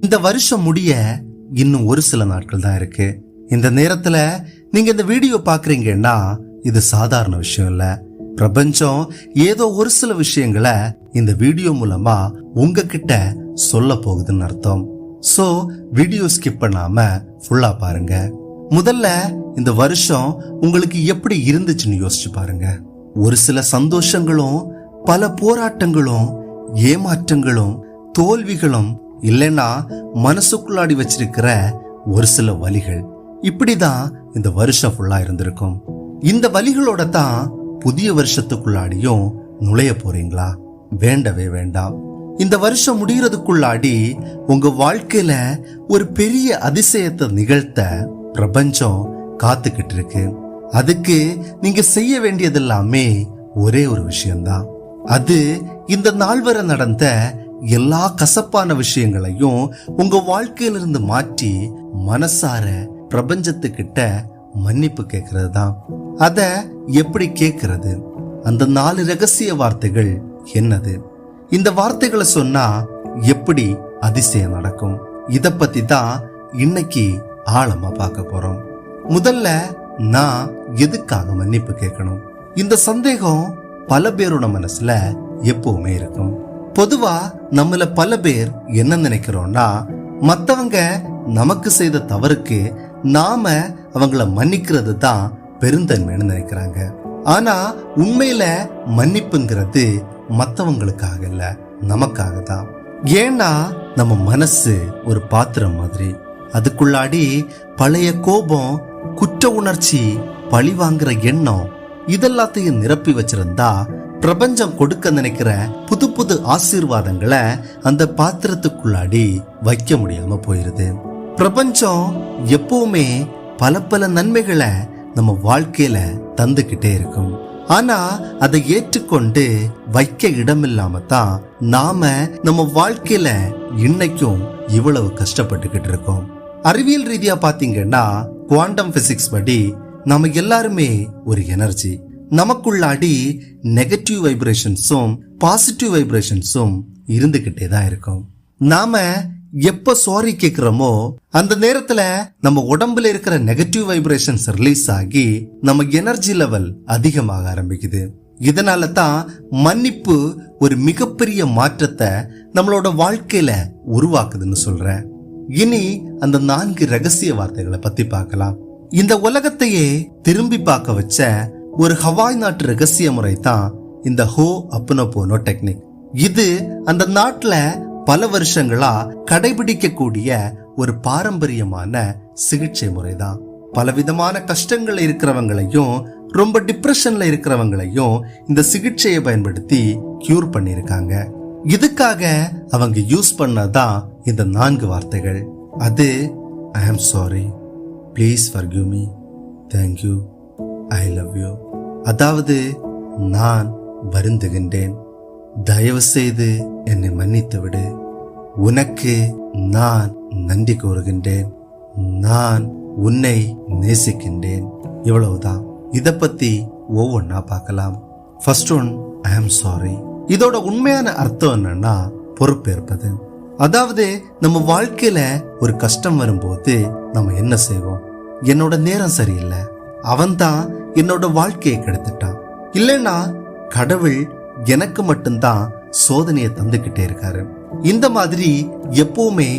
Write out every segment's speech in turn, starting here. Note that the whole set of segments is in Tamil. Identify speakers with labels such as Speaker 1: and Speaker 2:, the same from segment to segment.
Speaker 1: இந்த வருஷம் முடிய இன்னும் ஒரு சில நாட்கள் தான் இருக்கு. இந்த நேரத்துல நீங்க இந்த வீடியோ பாக்குறீங்கன்னா இது சாதாரண விஷயம் இல்ல. பிரபஞ்சம் ஏதோ ஒரு சில விஷயங்களை இந்த வீடியோ மூலமா உங்ககிட்ட சொல்ல போகுதுன்னு அர்த்தம். சோ வீடியோ ஸ்கிப் பண்ணாம ஃபுல்லா பாருங்க. முதல்ல இந்த வருஷம் உங்களுக்கு எப்படி இருந்துச்சுன்னு யோசிச்சு பாருங்க. ஒரு சில சந்தோஷங்களும் பல போராட்டங்களும் ஏமாற்றங்களும் தோல்விகளும் இல்லைன்னா மனசுக்குள்ளாடி வச்சிருக்கிற ஒரு சில வலிகள் இப்படிதான் இந்த வருஷம் ஃபுல்லா இருந்திருக்கும். இந்த வலிகளோட தான் புதிய வருஷத்துக்குள்ளாடியும் நுழைய போறீங்களா? வேண்டவே வேண்டாம். இந்த வருஷம் முடிகிறதுக்குள்ளாடி உங்க வாழ்க்கையில ஒரு பெரிய அதிசயத்தை நிகழ்த்த பிரபஞ்சம் காத்துக்கிட்டு இருக்கு. அதுக்கு நீங்க செய்ய வேண்டியது எல்லாமே ஒரே ஒரு விஷயம்தான். அது இந்த நாள் வரை நடந்த எல்லா கசப்பான விஷயங்களையும் உங்க வாழ்க்கையிலிருந்து மாற்றி மனசார பிரபஞ்சத்துக்கிட்ட மன்னிப்பு கேட்கறது தான் அத எப்படி கேட்கறது? அந்த நாலு ரகசிய வார்த்தைகள் என்னது? இந்த வார்த்தைகளை சொன்னா எப்படி அதிசயம் நடக்கும்? இத பத்தி தான் இன்னைக்கு ஆழமா பார்க்க போறோம். முதல்ல நான் எதுக்காக மன்னிப்பு கேட்கணும்? இந்த சந்தேகம் பல பேரோட மனசுல எப்பவுமே இருக்கும். பொதுவா நம்மள பல பேர் என்ன நினைக்கிறோம்னா மத்தவங்க நமக்கு செய்த தவறுக்கு நாம அவங்கள மன்னிக்கிறது தான் பெருந்தன்மைன்னு நினைக்கிறாங்க. ஆனா உண்மையில மன்னிப்புங்கிறது மத்தவங்களுக்காக இல்ல நமக்காக தான். ஏன்னா நம்ம மனசு ஒரு பாத்திரம் மாதிரி. அதுக்குள்ளாடி பழைய கோபம் குற்ற உணர்ச்சி பழி வாங்குற எண்ணம் இதெல்லாத்தையும் நிரப்பி வச்சிருந்தா பிரபஞ்சம் கொடுக்க நினைக்கிற புது புது ஆசீர்வாதங்களை அந்த பாத்திரத்துக்குள்ளாடி வைக்க முடியாம போயிருது. பிரபஞ்சம் எப்பவுமே பல பல நன்மைகளை நம்ம வாழ்க்கையில தந்துகிட்டே இருக்கும். ஆனா அதை ஏற்றுக்கொண்டு வைக்க இடம் இல்லாம தான் நாம நம்ம வாழ்க்கையில இன்னைக்கும் இவ்வளவு கஷ்டப்பட்டுக்கிட்டு இருக்கோம். அறிவியல் ரீதியா பாத்தீங்கன்னா குவாண்டம் பிசிக்ஸ் படி நம்ம எல்லாருமே ஒரு எனர்ஜி. நமக்குள்ளாடி நெகட்டிவ் வைப்ரேஷன்ஸும் பாசிட்டிவ் வைப்ரேஷன்ஸும் இருந்துகிட்டே தான் இருக்கும். நாம எப்ப சாரி கேக்குறோமோ அந்த நேரத்துல நம்ம உடம்புல இருக்கிற நெகட்டிவ் வைப்ரேஷன்ஸ் ரிலீஸ் ஆகி நம்ம எனர்ஜி லெவல் அதிகமாக ஆரம்பிக்குது. இதனால தான் மன்னிப்பு ஒரு மிகப்பெரிய மாற்றத்தை நம்மளோட வாழ்க்கையில உருவாக்குதுன்னு சொல்றேன். இனி அந்த நான்கு ரகசிய வார்த்தைகளை பத்தி பார்க்கலாம். இந்த உலகத்தையே திரும்பி பார்க்க வச்ச ஒரு ஹவாய் நாட்டு ரகசிய முறை தான் இந்த ஹோ அப்புன போனோ டெக்னிக். இது அந்த நாட்டில் பல வருஷங்களா கடைபிடிக்கக்கூடிய ஒரு பாரம்பரியமான சிகிச்சை முறைதான் பலவிதமான கஷ்டங்கள்ல இருக்கிறவங்களையும் ரொம்ப டிப்ரெஷன்ல இருக்கிறவங்களையும் இந்த சிகிச்சையை பயன்படுத்தி கியூர் பண்ணியிருக்காங்க. இதுக்காக அவங்க யூஸ் பண்ணதான் இந்த நான்கு வார்த்தைகள். அது I am sorry please forgive me thank you I love you அதாவது நான் வருந்துகின்றேன். தயவு செய்து என்னை மன்னித்து விடு உனக்கு நான் நன்றி கூறுகின்றேன். நான் உன்னை நேசிக்கின்றேன். இவ்வளவுதான். இதை பத்தி ஒவ்வொன்னா பார்க்கலாம். First one I am sorry இதோட உண்மையான அர்த்தம் என்னன்னா பொறுப்பேற்பது. அதாவது நம்ம வாழ்க்கையில ஒரு கஷ்டம் வரும்போது நம்ம என்ன செய்வோம்? என்னோட நேரம் சரியில்லை. அவன்தான் என்னோட வாழ்க்கையை கெடுத்துட்டான். இல்லைன்னா கடவுள் எனக்கு மட்டும்தான் சோதனையை தந்துக்கிட்டே இருக்காரு. இந்த மாதிரி எப்பவுமே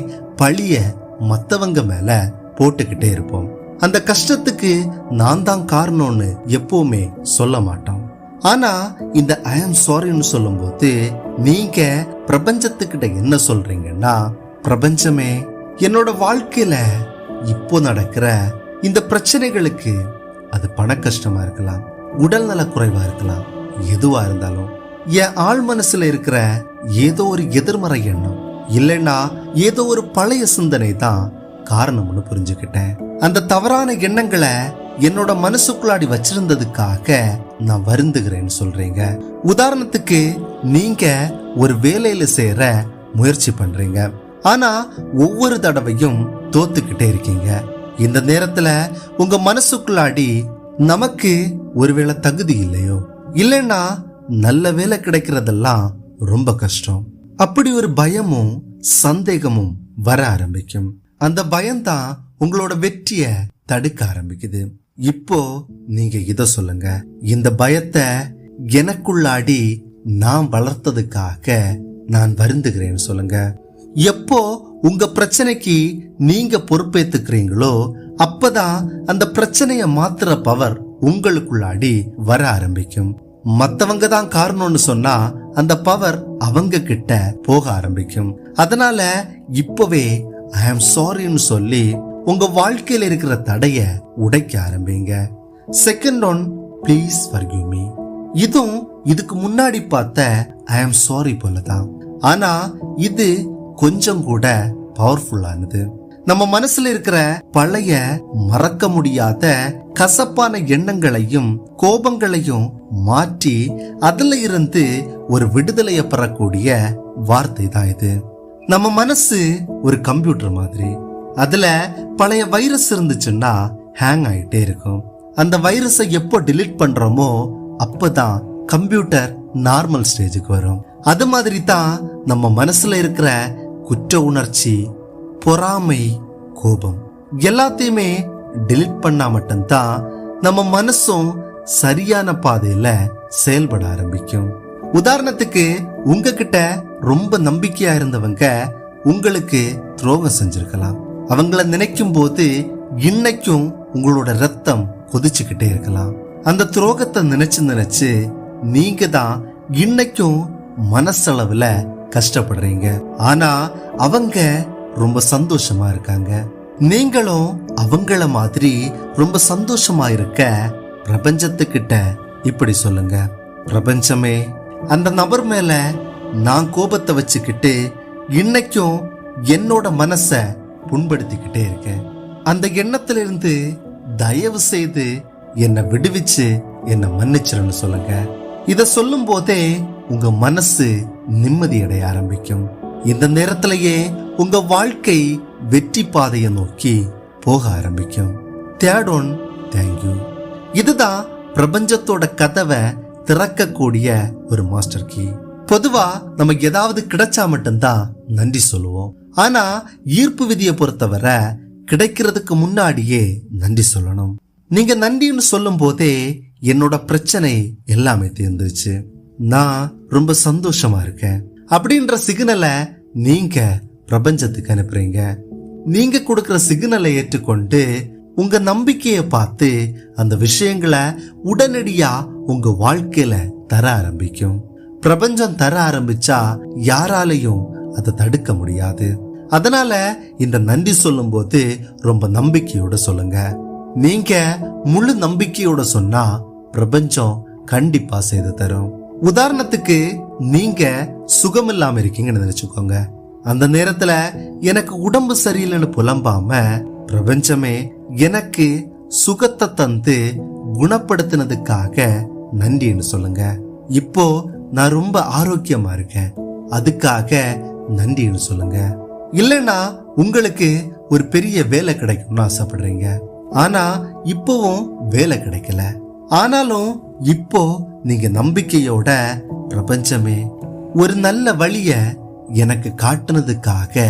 Speaker 1: பழிய மத்தவங்க மேல போட்டுக்கிட்டே இருப்போம். அந்த கஷ்டத்துக்கு நான் தான் காரணம்னு எப்பவுமே சொல்ல மாட்டோம். ஆனா இந்த ஐ ஆம் சாரின்னு சொல்லும்போது நீங்க பிரபஞ்சத்துக்கிட்ட என்ன சொல்றீங்கன்னா பிரபஞ்சமே என்னோட வாழ்க்கையில இப்போ நடக்கிற இந்த பிரச்சனைகளுக்கு அது பண கஷ்டமாக இருக்கலாம் உடல் நல இருக்கலாம் எதுவாக இருந்தாலும். என் ஆழ் மனசில் இருக்கிற ஏதோ ஒரு எதிர்மறை எண்ணம் இல்லைன்னா ஏதோ ஒரு பழைய சிந்தனை தான் காரணம்னு புரிஞ்சுக்கிட்டேன். அந்த தவறான எண்ணங்களை என்னோட மனசுக்குள்ளாடி வச்சிருந்ததுக்காக நான் வருந்துகிறேன்னு சொல்றீங்க. உதாரணத்துக்கு நீங்க ஒரு வேலையில சேர முயற்சி பண்றீங்க. ஆனா ஒவ்வொரு தடவையும் தோத்துக்கிட்டே இருக்கீங்க. இந்த நேரத்துல உங்க மனசுக்குள்ளாடி நமக்கு ஒருவேளை தகுதி இல்லையோ? இல்லைன்னா நல்ல வேலை கிடைக்கிறதெல்லாம் ரொம்ப கஷ்டம். அப்படி ஒரு பயமும் சந்தேகமும் வர ஆரம்பிக்கும். அந்த பயம்தான் உங்களோட வெற்றிய தடுக்க ஆரம்பிக்குது. இப்போ நீங்க இத சொல்லுங்க. இந்த பயத்தை எனக்குள்ளாடி நான் வளர்த்ததுக்காக நான் வருந்துகிறேன்னு சொல்லுங்க. எப்போ உங்க பிரச்சனைக்கு நீங்க பொறுப்பேத்துக்கிறீங்களோ அப்பதான் அந்த பிரச்சனைய மாத்துற பவர் உங்களுக்குள்ளாடி வர ஆரம்பிக்கும். மத்தவங்க தான் காரணம்னு சொன்னா அந்த பவர் அவங்க கிட்ட போக ஆரம்பிக்கும். அதனால இப்பவே ஐ ஆம் சாரின்னு சொல்லி உங்க வாழ்க்கையில இருக்கிற தடைய உடைக்க ஆரம்பிங்க. Second one please forgive me இதுவும் இதுக்கு முன்னாடி பார்த்த ஐ ஆம் சாரி போலதான். ஆனா இது கொஞ்சம் கூட பவர்ஃபுல்லானது நம்ம மனசுல இருக்கிற பழைய மறக்க முடியாத கசப்பான எண்ணங்களையும் கோபங்களையும் மாற்றி அதுல இருந்து ஒரு விடுதலைய பெறக்கூடிய வார்த்தை தான் இது. நம்ம மனசு ஒரு கம்ப்யூட்டர் மாதிரி. அதுல பழைய வைரஸ் இருந்துச்சுன்னா ஹேங் ஆயிட்டே இருக்கும். அந்த வைரஸை எப்போ டிலீட் பண்றோமோ அப்பதான் கம்ப்யூட்டர் நார்மல் ஸ்டேஜுக்கு வரும். அது மாதிரி தான் நம்ம மனசுல இருக்கிற குற்ற உணர்ச்சி பொறாமை கோபம். எல்லாத்தையுமே delete பண்ணா மட்டும்தான் நம்ம மனசும் சரியான பாதையில செயல்பட ஆரம்பிக்கும். உதாரணத்துக்கு உங்ககிட்ட ரொம்ப நம்பிக்கையா இருந்தவங்க உங்களுக்கு துரோகம் செஞ்சிருக்கலாம். அவங்கள நினைக்கும் போது இன்னைக்கும் உங்களோட ரத்தம் கொதிச்சுக்கிட்டே இருக்கலாம். அந்த துரோகத்தை நினைச்சு நினைச்சு நீங்க தான் இன்னைக்கும் மனசளவுல கஷ்டப்படுறீங்க. ஆனா அவங்க ரொம்ப சந்தோஷமா இருக்காங்க. நீங்களும் அவங்கள மாதிரி ரொம்ப சந்தோஷமா இருக்க பிரபஞ்சத்துக்கிட்ட இப்படி சொல்லுங்க. பிரபஞ்சமே அந்த நபர் மேல நான் கோபத்தை வச்சுக்கிட்டு இன்னைக்கும் என்னோட மனச புண்படுத்திக்கிட்டே இருக்கேன். அந்த எண்ணத்திலிருந்து தயவு செய்து என்னை விடுவிச்சு என்னை மன்னிச்சிருன்னு சொல்லுங்க. இத சொல்லும் போதே உங்க மனசு நிம்மதி அடைய ஆரம்பிக்கும். இந்த நேரத்திலேயே உங்க வாழ்க்கை வெற்றி பாதையை நோக்கி போக ஆரம்பிக்கும். தேடோன் ஒன் தேங்க்யூ இதுதான் பிரபஞ்சத்தோட கதவை திறக்கக்கூடிய ஒரு மாஸ்டர் கீ பொதுவா நமக்கு ஏதாவது கிடைச்சா மட்டும்தான் நன்றி சொல்லுவோம். ஆனா ஈர்ப்பு விதியை பொறுத்தவரை கிடைக்கிறதுக்கு முன்னாடியே நன்றி சொல்லணும். நீங்க நன்றின்னு சொல்லும் போதே என்னோட பிரச்சனை எல்லாமே தீர்ந்துச்சு நான் ரொம்ப சந்தோஷமா இருக்கேன். அப்படின்ற சிக்னலை நீங்க பிரபஞ்சத்துக்கு அனுப்புறீங்க. நீங்க கொடுக்கிற சிக்னலை ஏற்றுக்கொண்டு உங்க நம்பிக்கையை பார்த்து அந்த விஷயங்களை உடனடியா உங்க வாழ்க்கையில தர ஆரம்பிக்கும். பிரபஞ்சம் தர ஆரம்பிச்சா யாராலையும் அதை தடுக்க முடியாது. அதனால இந்த நன்றி சொல்லும்போது ரொம்ப நம்பிக்கையோட சொல்லுங்க. நீங்க முழு நம்பிக்கையோட சொன்னா பிரபஞ்சம் கண்டிப்பா செய்து தரும். உதாரணத்துக்கு நீங்க சுகம் இல்லாம இருக்கீங்கன்னு நினைச்சுக்கோங்க. அந்த நேரத்துல எனக்கு உடம்பு சரியில்லைன்னு புலம்பாம பிரபஞ்சமே எனக்கு சுகத்தை தந்து குணப்படுத்தினதுக்காக நன்றின்னு சொல்லுங்க. இப்போ நான் ரொம்ப ஆரோக்கியமா இருக்கேன். அதுக்காக நன்றின்னு சொல்லுங்க. இல்லைன்னா உங்களுக்கு ஒரு பெரிய வேலை கிடைக்கும்னு ஆசைப்படுறீங்க. ஆனா இப்போவும் வேலை கிடைக்கல. ஆனாலும் இப்போ நீங்க நம்பிக்கையோட பிரபஞ்சமே ஒரு நல்ல வழிய எனக்கு காட்டுனதுக்காக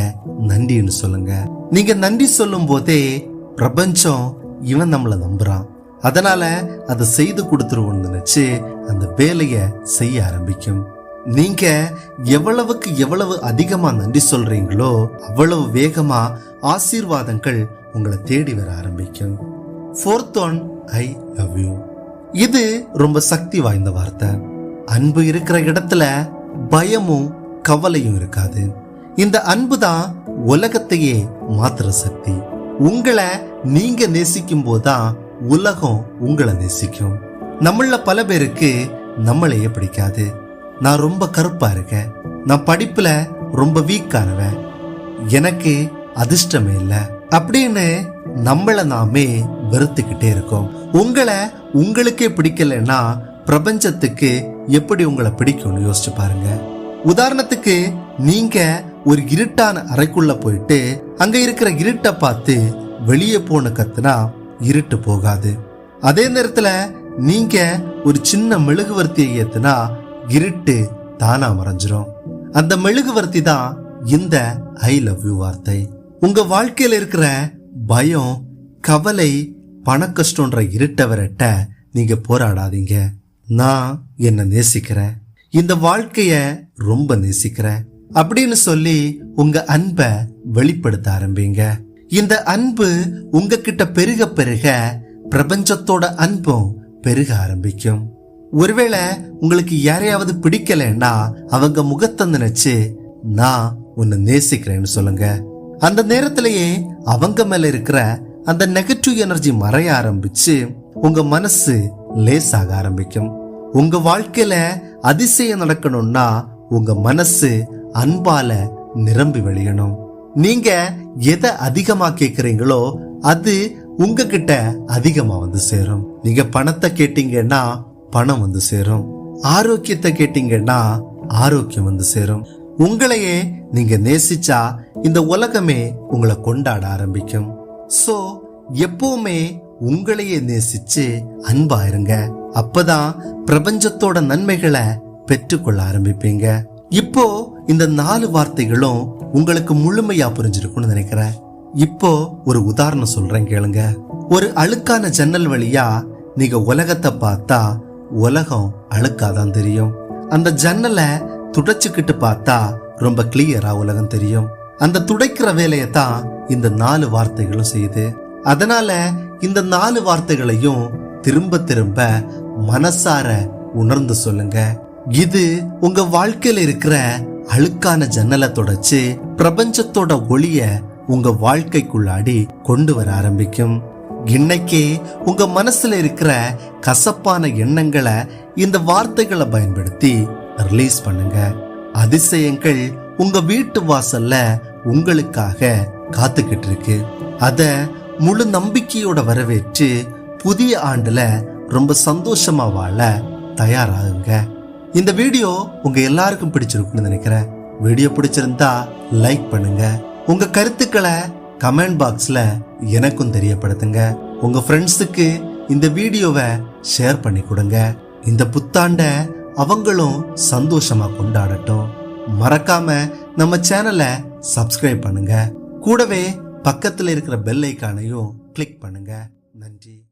Speaker 1: நன்றின்னு சொல்லுங்க. நீங்க நன்றி சொல்லும் போதே பிரபஞ்சம் இவன் நம்மளை நம்புறான். அதனால அதை செய்து கொடுத்துருவோம்னு நினைச்சு அந்த வேலையை செய்ய ஆரம்பிக்கும். நீங்க எவ்வளவுக்கு எவ்வளவு அதிகமா நன்றி சொல்றீங்களோ அவ்வளவு வேகமா ஆசீர்வாதங்கள் உங்களை தேடி வர ஆரம்பிக்கும். Fourth one I love you இது ரொம்ப சக்தி வாய்ந்த வார்த்தை. அன்பு இருக்கிற இடத்துல பயமும் கவலையும் இருக்காது. இந்த அன்பு தான் உலகத்தையே மாத்திர சக்தி. உங்களை நீங்க நேசிக்கும் போதுதான் உலகம் உங்களை நேசிக்கும். நம்மள பல பேருக்கு நம்மளையே பிடிக்காது. நான் ரொம்ப கருப்பா இருக்கேன். நான் படிப்புல ரொம்ப வீக்கானவன் எனக்கு அதிர்ஷ்டமே இல்லை. அப்படின்னு நம்மளை நாமே வெறுத்துக்கிட்டே இருக்கோம். உங்களை உங்களுக்கே பிடிக்கலன்னா பிரபஞ்சத்துக்கு எப்படி உங்களை பிடிக்கும்னு யோசிச்சு பாருங்க. உதாரணத்துக்கு நீங்க ஒரு இருட்டான அறைக்குள்ள போயிட்டு அங்க இருக்கிற இருட்டை பார்த்து வெளியே போன கத்துனா இருட்டு போகாது. அதே நேரத்துல நீங்க ஒரு சின்ன மெழுகுவர்த்தியை ஏத்துனா இருட்டு தானா மறைஞ்சிரும். அந்த மெழுகுவர்த்தி தான் இந்த ஐ லவ் யூ வார்த்தை. உங்க வாழ்க்கையில இருக்கிற பயம் கவலை பணக்கஷ்டன்ற இருட்ட விரட்ட நீங்க போராடாதீங்க. நான் என்னை நேசிக்கிறேன். இந்த வாழ்க்கைய ரொம்ப நேசிக்கிறேன். அப்படின்னு சொல்லி உங்க அன்பை வெளிப்படுத்த ஆரம்பிங்க. இந்த அன்பு உங்ககிட்ட பெருக பெருக பிரபஞ்சத்தோட அன்பும் பெருக ஆரம்பிக்கும். ஒருவேளை உங்களுக்கு யாரையாவது பிடிக்கலைன்னா அவங்க முகத்தை நினைச்சு நான் உன்னை நேசிக்கிறேன்னு சொல்லுங்க. அந்த நேரத்திலேயே அவங்க மேல இருக்கிற அந்த நெகட்டிவ் எனர்ஜி மறைய ஆரம்பிச்சு உங்க மனசு லேசாக ஆரம்பிக்கும். உங்க வாழ்க்கையில அதிசயம் நடக்கணும்னா உங்க மனசு அன்பால நிரம்பி வழியணும் நீங்க எதை அதிகமா கேக்குறீங்களோ அது உங்ககிட்ட அதிகமா வந்து சேரும். நீங்க பணத்தை கேட்டீங்கன்னா பணம் வந்து சேரும். ஆரோக்கியத்தை கேட்டீங்கன்னா ஆரோக்கியம் வந்து சேரும். உங்களையே நீங்க நேசிச்சா இந்த உலகமே உங்களை கொண்டாட ஆரம்பிக்கும். சோ எப்பவுமே உங்களையே நேசிச்சு அன்பா இருங்க. அப்பதான் பிரபஞ்சத்தோட நன்மைகளை பெற்றுக்கொள்ள ஆரம்பிப்பீங்க. இப்போ இந்த நாலு வார்த்தைகளும் உங்களுக்கு முழுமையா புரிஞ்சிருக்கும்னு நினைக்கிறேன். இப்போ ஒரு உதாரணம் சொல்றேன் கேளுங்க. ஒரு அழுக்கான ஜன்னல் வழியா நீங்க உலகத்தை பார்த்தா உலகம் அழுக்காதான் தெரியும். அந்த ஜன்னலை துடைச்சுக்கிட்டு பார்த்தா ரொம்ப கிளியரா உலகம் தெரியும். அந்த துடைக்கிற வேலையை தான் இந்த நாலு வார்த்தைகளும் செய்யுது. அதனால இந்த நாலு வார்த்தைகளையும் திரும்ப திரும்ப மனசார உணர்ந்து சொல்லுங்க. இது உங்க வாழ்க்கையில இருக்கிற அழுக்கான ஜன்னலை தொடச்சு பிரபஞ்சத்தோட ஒளிய உங்க வாழ்க்கைக்குள்ளாடி கொண்டு வர ஆரம்பிக்கும். இன்னைக்கே உங்க மனசுல இருக்கிற கசப்பான எண்ணங்களை இந்த வார்த்தைகளை பயன்படுத்தி ரிலீஸ் பண்ணுங்க. அதிசயங்கள் உங்க வீட்டு வாசல்ல உங்களுக்காக காத்துக்கிட்டு இருக்கு அத முழு நம்பிக்கையோட வரவேற்று புதிய ஆண்டுல ரொம்ப சந்தோஷமா வாழ தயாராகுங்க. இந்த வீடியோ உங்க எல்லாருக்கும் பிடிச்சிருக்கும்னு நினைக்கிறேன். வீடியோ பிடிச்சிருந்தா லைக் பண்ணுங்க. உங்க கருத்துக்களை கமெண்ட் பாக்ஸ்ல எனக்கும் தெரியப்படுத்துங்க. உங்க ஃப்ரெண்ட்ஸுக்கு இந்த வீடியோவை ஷேர் பண்ணி கொடுங்க. இந்த புத்தாண்ட அவங்களும் சந்தோஷமா கொண்டாடட்டும். மறக்காம நம்ம சேனலை சப்ஸ்கிரைப் பண்ணுங்க. கூடவே பக்கத்தில் இருக்கிற பெல் ஐக்கானையும் கிளிக் பண்ணுங்க. நன்றி.